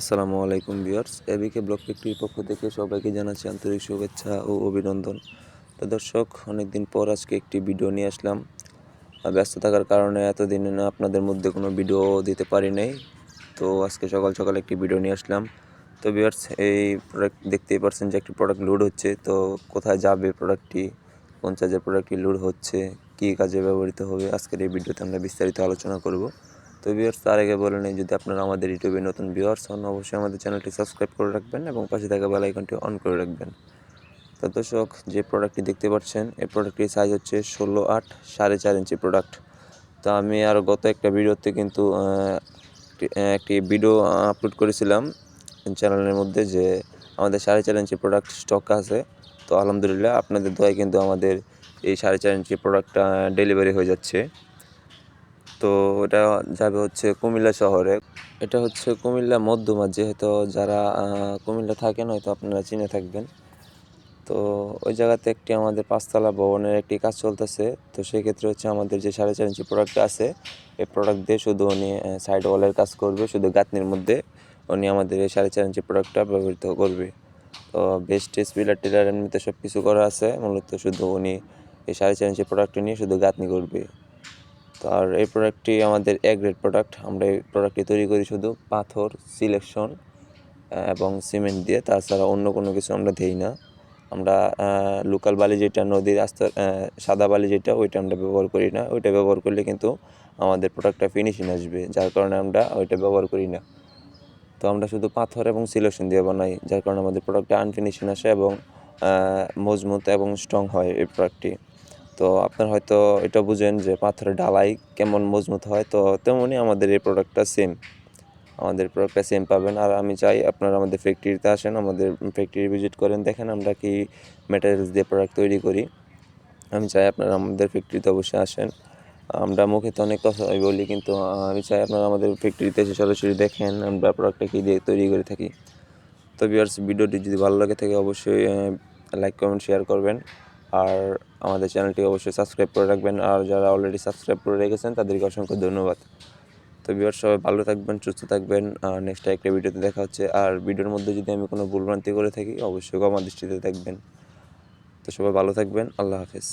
আসসালামু আলাইকুম viewers, এবিকে block ফ্যাক্টরির পক্ষ থেকে সবাইকে জানাচ্ছি আন্তরিক শুভেচ্ছা ও অভিনন্দন। তো দর্শক, অনেকদিন পর আজকে একটি ভিডিও নিয়ে আসলাম। ব্যস্ত থাকার কারণে এতদিন না আপনাদের মধ্যে কোনো ভিডিও দিতে পারি নাই। তো আজকে সকাল সকাল একটি ভিডিও নিয়ে আসলাম। তো ভিউয়ার্স, এই প্রোডাক্ট দেখতেই পারছেন যে একটি প্রোডাক্ট লোড হচ্ছে। তো কোথায় যাবে প্রোডাক্টটি কোন চার্জের প্রোডাক্টটি লোড হচ্ছে? কী কাজে ব্যবহৃত হবে? আজকের এই ভিডিওতে আমরা বিস্তারিত আলোচনা করব। তো ভিউয়ার্স তার আগে বলে নিই, যদি আপনারা আমাদের ইউটিউবে নতুন ভিউয়ার্স হন, অবশ্যই আমাদের চ্যানেলটি সাবস্ক্রাইব করে রাখবেন এবং পাশে থাকা বেল আইকনটি অন করে রাখবেন। তো দর্শক, যে প্রোডাক্টটি দেখতে পাচ্ছেন, এই প্রোডাক্টটির সাইজ হচ্ছে ষোলো আট সাড়ে চার ইঞ্চি প্রোডাক্ট তো আমি আর গত একটা ভিডিওতে কিন্তু একটি- ভিডিও আপলোড করেছিলাম চ্যানেলের মধ্যে যে আমাদের সাড়ে চার ইঞ্চি প্রোডাক্ট স্টক আছে। তো আলহামদুলিল্লাহ, আপনাদের দোয়ায় কিন্তু আমাদের এই সাড়ে চার ইঞ্চি প্রোডাক্টটা ডেলিভারি হয়ে যাচ্ছে। তো এটা যাবে হচ্ছে কুমিল্লা শহরে। এটা হচ্ছে কুমিল্লা মধ্যমা, যেহেতু যারা কুমিল্লা থাকেন হয়তো আপনারা চিনে থাকবেন। তো ওই জায়গাতে একটি আমাদের পাঁচতলা ভবনের একটি কাজ চলতেছে। তো সেক্ষেত্রে হচ্ছে আমাদের যে সাড়ে চার ইঞ্চি প্রোডাক্ট আছে, এই প্রোডাক্ট দিয়ে শুধু উনি সাইড ওয়ালের কাজ করবে, শুধু গাঁথনির মধ্যে উনি আমাদের এই সাড়ে চার ইঞ্চি প্রোডাক্টটা ব্যবহৃত করবে। তো বেস্ট পিলার টিলার এমনিতে সব কিছু করা আছে। মূলত শুধু উনি এই সাড়ে চার ইঞ্চি প্রোডাক্টটি নিয়ে শুধু গাঁথনি করবে। আর এই প্রোডাক্টটি আমাদের এ গ্রেড প্রোডাক্ট আমরা এই প্রোডাক্টটি তৈরি করি শুধু পাথর সিলেকশন এবং সিমেন্ট দিয়ে। তাছাড়া অন্য কোনো কিছু আমরা দেই না। আমরা লোকাল বালি যেটা, নদীর আস্তে সাদা বালি যেটা, ওইটা আমরা ব্যবহার করি না। ওইটা ব্যবহার করলে কিন্তু আমাদের প্রোডাক্টটা ফিনিশিং আসবে। যার কারণে আমরা ওইটা ব্যবহার করি না। তো আমরা শুধু পাথর এবং সিলেকশন দিয়ে বানাই, যার কারণে আমাদের প্রোডাক্টটা আনফিনিশিং আসে এবং মজবুত এবং স্ট্রং হয় এই প্রোডাক্টটি তো আপনার হয়তো এটা বুঝেন যে পাথরের ঢালাই কেমন মজবুত হয়, তো তেমনই আমাদের এই প্রোডাক্টটা সেম আমাদের প্রোডাক্টটা সেম পাবেন। আর আমি চাই আপনারা আমাদের ফ্যাক্টরিতে আসেন, আমাদের ফ্যাক্টরি ভিজিট করেন, দেখেন আমরা কি ম্যাটেরিয়ালস দিয়ে প্রোডাক্ট তৈরি করি। আমি চাই আপনারা আমাদের ফ্যাক্টরিতে অবশ্যই আসেন। আমরা মুখে তো অনেক কথা বলি, কিন্তু আমি চাই আপনারা আমাদের ফ্যাক্টরিতে এসে সরাসরি দেখেন আমরা প্রোডাক্টটা কী দিয়ে তৈরি করে থাকি। তো ভিউয়ার্স ভিডিওটি যদি ভালো লাগে থাকে অবশ্যই লাইক কমেন্ট শেয়ার করবেন। আর আমাদের চ্যানেলটি অবশ্যই সাবস্ক্রাইব করে রাখবেন। আর যারা অলরেডি সাবস্ক্রাইব করে রেখেছেন, তাদেরকে অসংখ্য ধন্যবাদ। তো বিবার সবাই ভালো থাকবেন, সুস্থ থাকবেন। আর নেক্সট একটা ভিডিওতে দেখা হচ্ছে। আর ভিডিওর মধ্যে যদি আমি কোনো ভুলভ্রান্তি করে থাকি, অবশ্যই আমার দৃষ্টিতে থাকবেন তো সবাই ভালো থাকবেন। আল্লাহ হাফেজ।